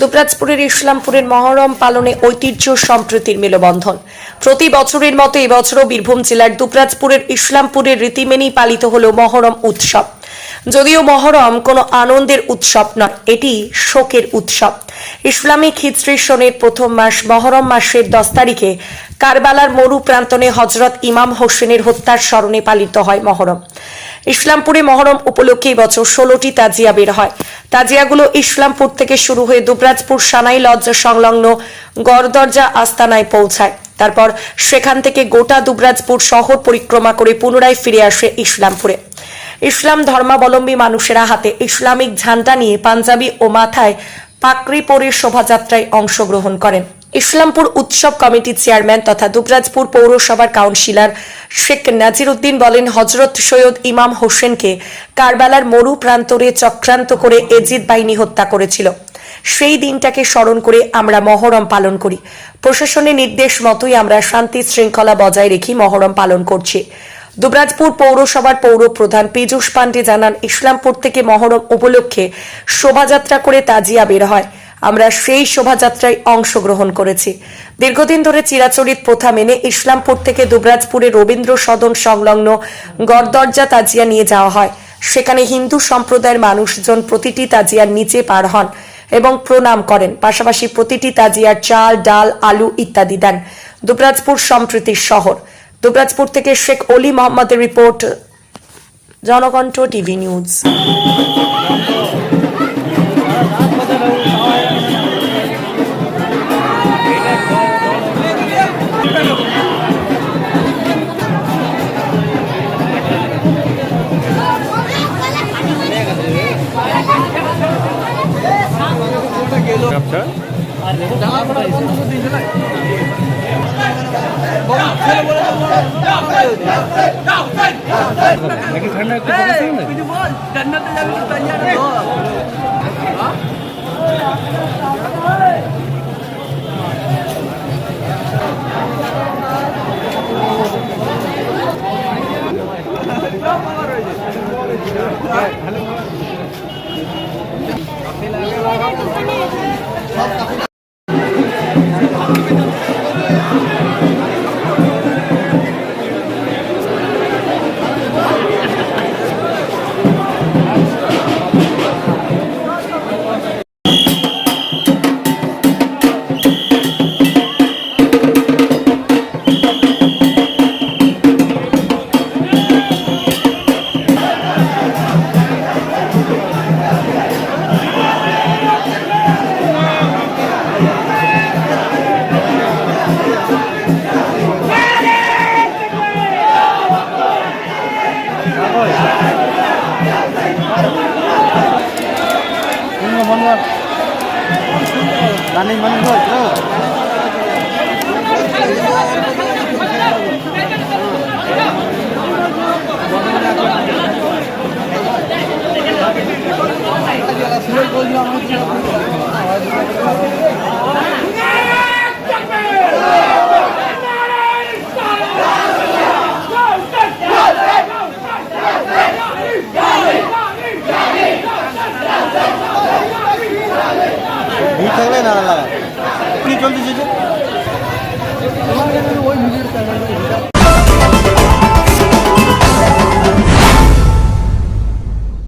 দুবরাজপুরের ইসলামপুরের মহরম পালনে ঐতিহ্য সম্প্রীতির মেলবন্ধন। প্রতি বছরের মতো এবছরও বীরভূম জেলার দুপরাজপুরের ইসলামপুরের রীতি মেনেই পালিত হল মহরম উৎসব। যদিও মহরম কোনো আনন্দের উৎসব নয়, এটি শোকের উৎসব। ইসলামিক হিজরি সনের প্রথম মাস, মহরম মাসের দশ তারিখে কারবালার মরু প্রান্তনে হজরত ইমাম হোসেনের হত্যার স্মরণে পালিত হয় মহরম। ইসলামপুরে মহরম উপলক্ষে বছর ষোলোটি তাজিয়া বের হয়। তাজিয়াগুলো ইসলামপুর থেকে শুরু হয়ে দুবরাজপুর সানাই লজ্জ সংলগ্ন গড়দরজা আস্তানায় পৌঁছায়। তারপর সেখান থেকে গোটা দুবরাজপুর শহর পরিক্রমা করে পুনরায় ফিরে আসে ইসলামপুরে। ইসলাম ধর্মাবলম্বী মানুষেরা হাতে ইসলামিক ঝান্ডা নিয়ে পাঞ্জাবি ও মাথায় পাকড়ি পরে শোভাযাত্রায় অংশগ্রহণ করেন। ইসলামপুর উৎসব কমিটির চেয়ারম্যান তথা দুবরাজপুর পৌরসভার কাউন্সিলর শেখ নাজির উদ্দিন বলেন হজরত সৈয়দ ইমাম হোসেনকে কারবালার মরু প্রান্তরে চক্রান্ত করে এজিদ বাহিনী হত্যা করেছিল। সেই দিনটাকে স্মরণ করে আমরা মহরম পালন করি। প্রশাসনের নির্দেশ মতোই আমরা শান্তি শৃঙ্খলা বজায় রেখে মহরম পালন করছি। দুবরাজপুর পৌরসভার পৌর প্রধান পীযূষ পান্ডে জানান, ইসলামপুর থেকে মহরম উপলক্ষে শোভাযাত্রা করে তাজিয়া বের হয়। আমরা সেই শোভাযাত্রায় অংশগ্রহণ করেছি। দীর্ঘদিন ধরে চিরাচরিত প্রথা মেনে ইসলামপুর থেকে দুবরাজপুরে রবীন্দ্র সদন সংলগ্ন গড়দরজা তাজিয়া নিয়ে যাওয়া হয়। সেখানে হিন্দু সম্প্রদায়ের মানুষজন প্রতিটি তাজিয়ার নিচে পার হন এবং প্রণাম করেন। পাশাপাশি প্রতিটি তাজিয়ার চাল, ডাল, আলু ইত্যাদি দেন। দুবরাজপুর সম্প্রীতির শহর। দুবরাজপুর থেকে শেখ অলি মোহাম্মদের রিপোর্ট জনকণ্ঠ টিভি নিউজ। ব্যবসা নাকি ঠান্ডা একটু পড়েছে না? রানিং মানে হ্যাঁ ভিড় থাকলে না மற்றவங்களே நல்லா நீ சொல்லி